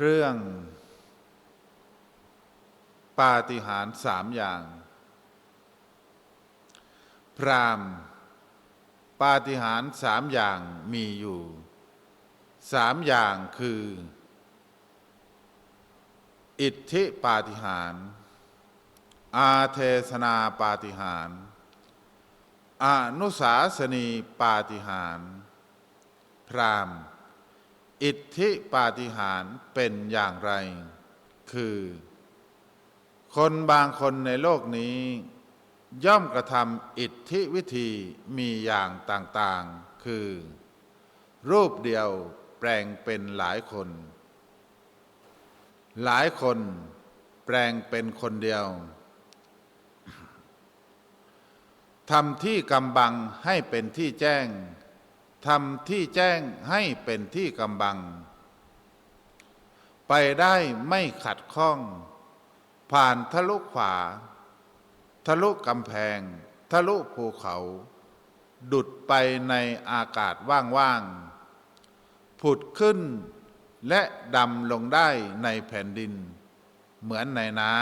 เรื่องปาฏิหาริย์สามอย่าง พรามปาฏิหาริย์สามอย่างมีอยู่สามอย่างคือ อิทธิปาฏิหาริย์อาเทศนาปาฏิหาริย์อนุสาสนีปาฏิหาริย์พรามณ์ อิทธิปาฏิหาริย์เป็นอย่างไร คือ คนบางคนในโลกนี้ ย่อมกระทำอิทธิวิธีมีอย่างต่างๆ คือ รูปเดียวแปลงเป็นหลายคน หลายคนแปลงเป็นคนเดียวทำที่กำบังให้เป็นที่แจ้ง ทำที่แจ้งให้เป็นที่กำบัง ไปได้ไม่ขัดข้อง ผ่านทะลุขวา ทะลุกำแพง ทะลุภูเขา ดุดไปในอากาศว่างๆ ผุดขึ้นและดำลงได้ในแผ่นดิน เหมือนในน้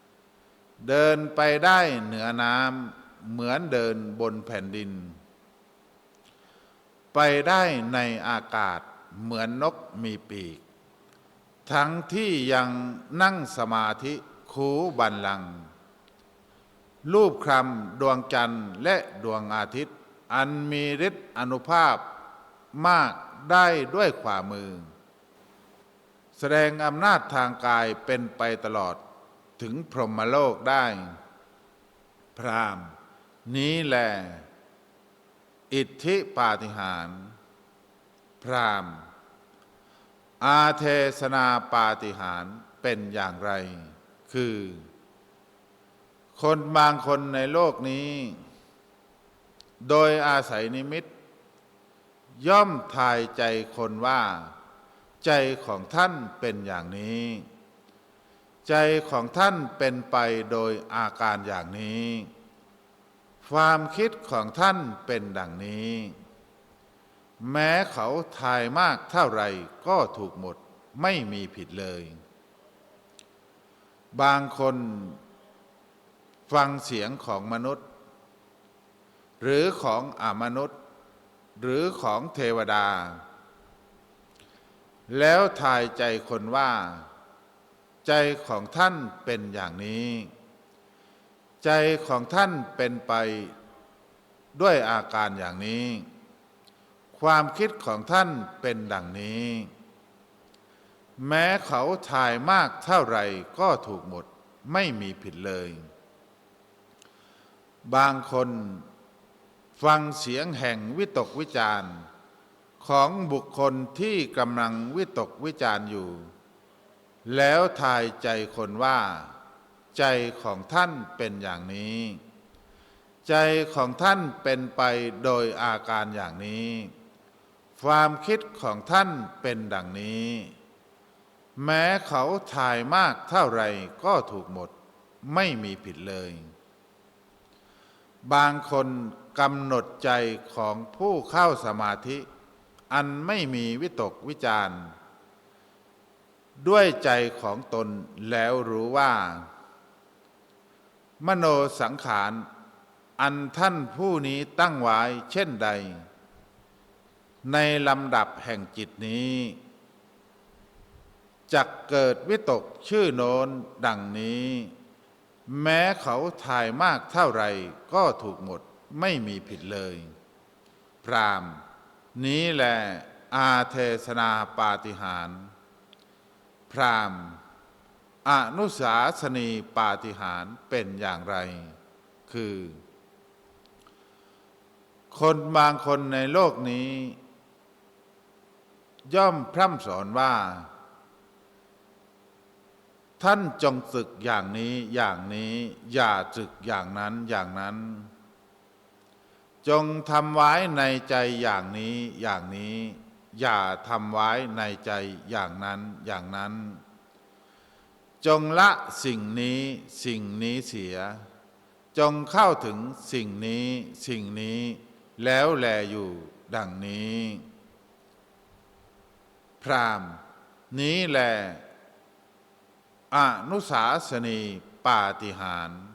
ำ เดินไปได้เหนือน้ำ เหมือนเดินบนแผ่นดิน ไปได้ในอากาศเหมือนนกมีปีก ทั้งที่ยังนั่งสมาธิคูบันลัง รูปคลำดวงจันทร์และดวงอาทิตย์ อันมีฤทธิ์อนุภาพมากได้ด้วยขวามือ แสดงอำนาจทางกายเป็นไปตลอดถึงพรหมโลกได้ พรามนี้แหละ อิทธิปาฏิหาริย์พรามอาเทศนาปาฏิหาริย์เป็นอย่างไร คือ คนบางคนในโลกนี้ โดยอาศัยนิมิต ย่อมทายใจคนว่า ใจของท่านเป็นอย่างนี้ ใจของท่านเป็นไปโดยอาการอย่างนี้ ความคิดของท่านเป็นดังนี้ แม้เขาทายมากเท่าไรก็ถูกหมดไม่มีผิดเลย บางคนฟังเสียงของมนุษย์ หรือของอมนุษย์ หรือของเทวดา แล้วทายใจคนว่า ใจของท่านเป็นอย่างนี้ ใจของท่านเป็นไปด้วยอาการอย่างนี้ ความคิดของท่านเป็นดังนี้ แม้เขาทายมากเท่าไรก็ถูกหมดไม่มีผิดเลย บางคนฟังเสียงแห่งวิตกวิจารณ์ของบุคคลที่กำลังวิตกวิจารณ์อยู่ แล้วทายใจคนว่า ใจของท่านเป็นอย่างนี้ ใจของท่านเป็นไปโดยอาการอย่างนี้ ความคิดของท่านเป็นดังนี้ แม้เขาทายมากเท่าไรก็ถูกหมดไม่มีผิดเลย บางคนกำหนดใจของผู้เข้าสมาธิ อันไม่มีวิตกวิจารณ์ ด้วยใจของตนแล้วรู้ว่า มโนสังขาร อันท่านผู้นี้ตั้งไว้เช่นใด ในลำดับแห่งจิตนี้จะเกิดวิตกชื่อโน้นดังนี้ แม้เขาทายมากเท่าไรก็ถูกหมดไม่มีผิดเลย พรามนี้แหละอาเทศนาปาฏิหาร พราม อนุสาสนีปาฏิหารเป็นอย่างไร คือ คนบางคนในโลกนี้ ย่อมพร่ำสอนว่า ท่านจงศึกอย่างนี้อย่างนี้ อย่าศึกอย่างนั้นอย่างนั้น จงทำไว้ในใจอย่างนี้อย่างนี้ อย่าทำไว้ในใจอย่างนั้นอย่างนั้น จงละสิ่งนี้สิ่งนี้เสีย จงเข้าถึงสิ่งนี้สิ่งนี้ แล้วแลอยู่ดังนี้ พรามนี้แลอนุสาสนีปาฏิหาริย์